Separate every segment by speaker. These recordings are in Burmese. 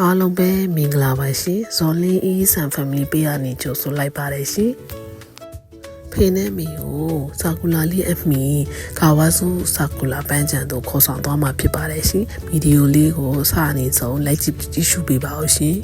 Speaker 1: အားလုံးပဲမင်္ဂလာပါရှင်ဇော်လင်းအီးဆန် family ပေးရနေကြိုဆိုလိုက်ပါတယ်ရှင်ဖေနဲ့မီကိုဆာကူလာလေးအမီကာဝါဆူဆာကူလာပန်းချံတို့ခေါ်ဆောင်သွားမှာဖြစ်ပါတယ်ရှင်ဗီဒီယိုလေးကိုစအနေဆုံးလိုက်ကြည့်ကြည့်ရှုပေးပါဦးရှင်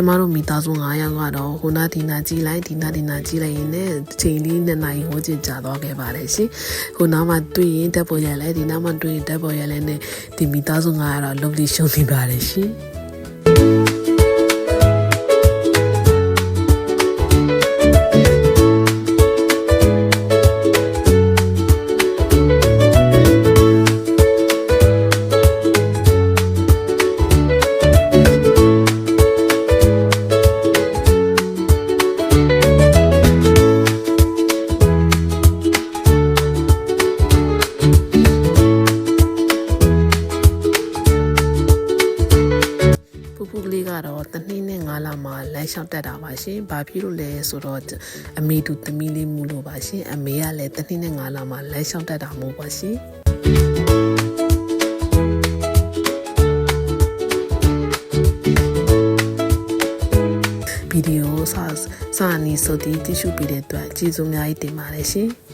Speaker 1: ကျမတို့မိသားစု9ယောက်ကတော့ဟိုနာဒီနာကြီးလိုက်ဒီနာဒီနာကြီးလိုက်ရင်လည်းအချိန်လေးနှစ်နာရီဟိုကျကြာသွားခဲ့ပါတယ်ရှင်။ဟိုနားမှာတွေ့ရင်တက်ပေါ်ရလဲဒီနားမှာတွေ့ရင်တက်ပေါ်ရလဲနဲ့ဒီမိသားစု9ယောက်တော့လုံးလေးရှုံးနေပါတယ်ရှင်။ လေးကတော့တနှစ်နဲ့၅လမှလမ်းလျှောက်တက်တာပါရှင်။ဘာဖြစ်လို့လဲဆိုတော့အမေတူသမီးလေးမှုလို့ပါရှင်။အမေကလည်းတနှစ်နဲ့၅လမှလမ်းလျှောက်တက်တာမို့ပါရှင်။ဗီဒီယိုစစအနီဆိုတီတိရှုပေးတဲ့အတွက်ကျေးဇူးအများကြီးတင်ပါတယ်ရှင်။